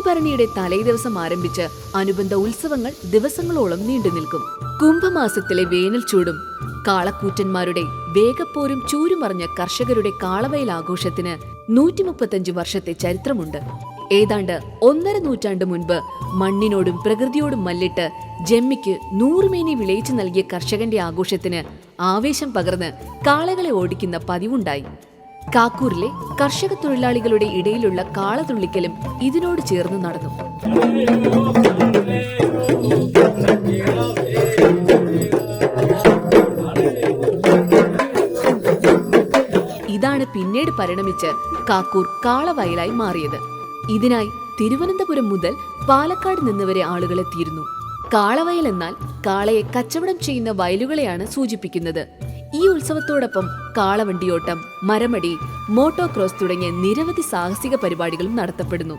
കുംഭഭരണിയുടെ തലേദിവസം ആരംഭിച്ച് അനുബന്ധ ഉത്സവങ്ങൾ ദിവസങ്ങളോളം നീണ്ടു നിൽക്കും. കുംഭമാസത്തിലെ വേനൽ ചൂടും കാളക്കൂറ്റന്മാരുടെ വേഗപ്പോരും ചൂരുമറിഞ്ഞ കർഷകരുടെ കാളവയൽ ആഘോഷത്തിന് നൂറ്റിമുപ്പത്തഞ്ച് വർഷത്തെ ചരിത്രമുണ്ട്. ഏതാണ്ട് ഒന്നര നൂറ്റാണ്ട് മുൻപ് മണ്ണിനോടും പ്രകൃതിയോടും മല്ലിട്ട് ജമ്മിക്ക് നൂറുമേനി വിളയിച്ചു നൽകിയ കർഷകന്റെ ആഘോഷത്തിന് ആവേശം പകർന്ന് കാളകളെ ഓടിക്കുന്ന പതിവുണ്ടായി. കാക്കൂറിലെ കർഷക തൊഴിലാളികളുടെ ഇടയിലുള്ള കാളതുള്ളിക്കലും ഇതിനോട് ചേർന്ന് നടന്നു. ഇതാണ് പിന്നീട് പരിണമിച്ച് കാക്കൂർ കാളവയലായി മാറിയത്. ഇതിനായി തിരുവനന്തപുരം മുതൽ പാലക്കാട് നിന്നുവരെ ആളുകളെത്തിയിരുന്നു കാളവയൽ എന്നാൽ കാളയെ കച്ചവടം ചെയ്യുന്ന വയലുകളെയാണ് സൂചിപ്പിക്കുന്നത്. ഈ ഉത്സവത്തോടൊപ്പം കാളവണ്ടിയോട്ടം മരമടി മോട്ടോക്രോസ് തുടങ്ങിയ നിരവധി സാഹസിക പരിപാടികളും നടത്തപ്പെടുന്നു.